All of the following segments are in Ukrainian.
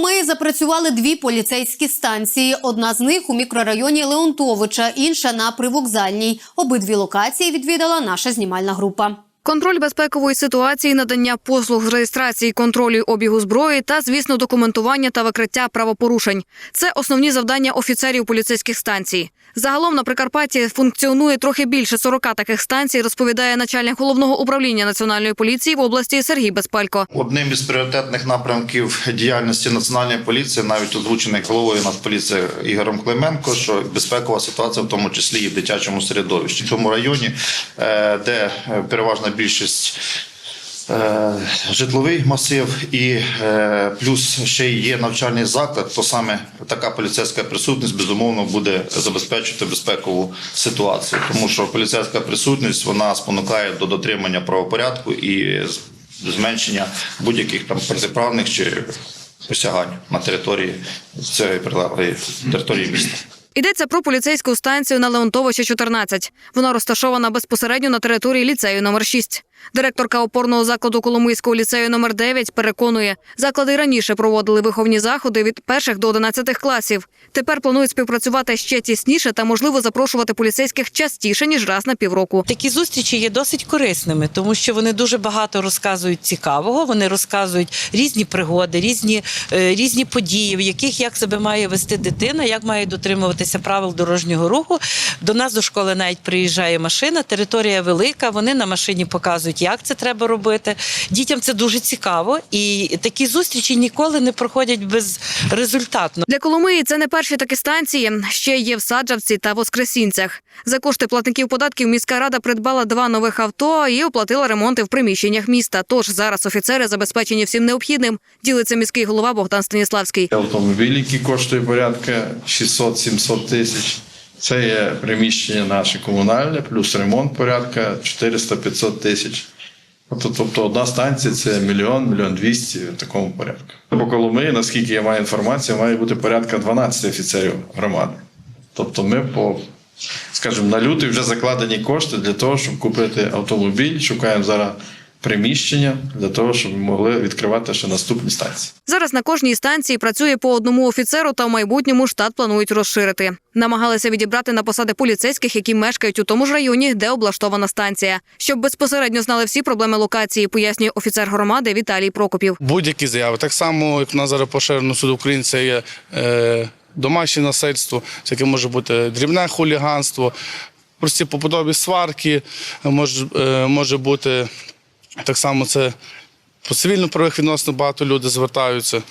Коломиї запрацювали дві поліцейські станції. Одна з них у мікрорайоні Леонтовича, інша на привокзальній. Обидві локації відвідала наша знімальна група. Контроль безпекової ситуації, надання послуг з реєстрації контролю обігу зброї та, звісно, документування та викриття правопорушень. Це основні завдання офіцерів поліцейських станцій. Загалом на Прикарпатті функціонує трохи більше 40 таких станцій, розповідає начальник головного управління національної поліції в області Сергій Безпалько. Одним із пріоритетних напрямків діяльності національної поліції, навіть озвучений головою Нацполіції Ігорем Клименко, що безпекова ситуація, в тому числі і в дитячому середовищі. В цьому районі, е, де е, переважна більшість. е, Житловий масив і е, плюс ще є навчальний заклад, то саме така поліцейська присутність безумовно буде забезпечувати безпекову ситуацію, тому що поліцейська присутність вона спонукає до дотримання правопорядку і зменшення будь-яких там протиправних чи посягань на території цієї території міста. Йдеться про поліцейську станцію на Леонтовича 14. Вона розташована безпосередньо на території ліцею номер 6. Директорка опорного закладу Коломийського ліцею номер 9 переконує, заклади раніше проводили виховні заходи від перших до 11 класів. Тепер планують співпрацювати ще тісніше та, можливо, запрошувати поліцейських частіше ніж раз на півроку. Такі зустрічі є досить корисними, тому що вони дуже багато розказують цікавого. Вони розказують різні пригоди, різні, е, різні події, в яких як себе має вести дитина, як має дотримуватися правил дорожнього руху. До нас до школи навіть приїжджає машина, територія велика. Вони на машині показують, як це треба робити. Дітям це дуже цікаво, і такі зустрічі ніколи не проходять безрезультатно. Для Коломиї це не перші такі станції. Ще є в Саджавці та Воскресінцях. За кошти платників податків міська рада придбала два нових авто і оплатила ремонти в приміщеннях міста. Тож зараз офіцери забезпечені всім необхідним. Ділиться міський голова Богдан Станіславський. Автомобіль, який коштує порядка 600-700 тисяч. Це є приміщення наше комунальне, плюс ремонт порядка 400-500 тисяч. Тобто, одна станція це мільйон, мільйон двісті в такому порядку. По Коломиї, наскільки я маю інформацію, має бути порядка 12 офіцерів громади. Тобто ми по, скажімо, на лютий вже закладені кошти для того, щоб купити автомобіль. Шукаємо зараз приміщення для того, щоб ми могли відкривати ще наступні станції. Зараз на кожній станції працює по одному офіцеру, та в майбутньому штат планують розширити. Намагалися відібрати на посади поліцейських, які мешкають у тому ж районі, де облаштована станція, щоб безпосередньо знали всі проблеми локації, пояснює офіцер громади Віталій Прокопів. будь-які заяви. Так само, як на зараз поширено суд України, це є е, домашнє насильство, це яке може бути дрібне хуліганство, прості побутові сварки, може, е, може бути так само це по цивільно-правових відносно багато людей звертаються.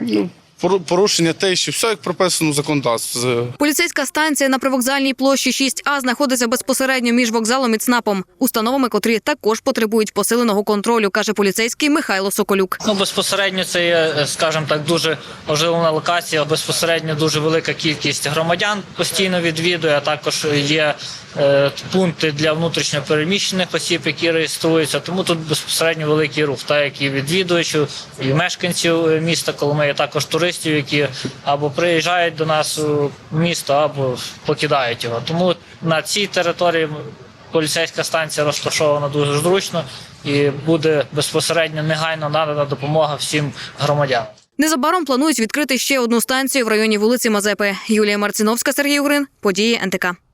Ну, пору- порушення тиші, все як прописано в законодавстві. Поліцейська станція на привокзальній площі 6А знаходиться безпосередньо між вокзалом і ЦНАПом, установами, котрі також потребують посиленого контролю, каже поліцейський Михайло Соколюк. Ну, безпосередньо це є, е, скажімо так, дуже оживлена локація. Безпосередньо дуже велика кількість громадян постійно відвідує. А також є е, пункти для внутрішньо переміщених осіб, які реєструються. Тому тут безпосередньо великий рух, так як і відвідувачів, і мешканців е, міста Коломиї, також туристів, які або приїжджають до нас у місто, або покидають його. Тому на цій території поліцейська станція розташована дуже зручно і буде безпосередньо негайно надана допомога всім громадянам. Незабаром планують відкрити ще одну станцію в районі вулиці Мазепи. Юлія Марціновська, Сергій Угрин. Події НТК.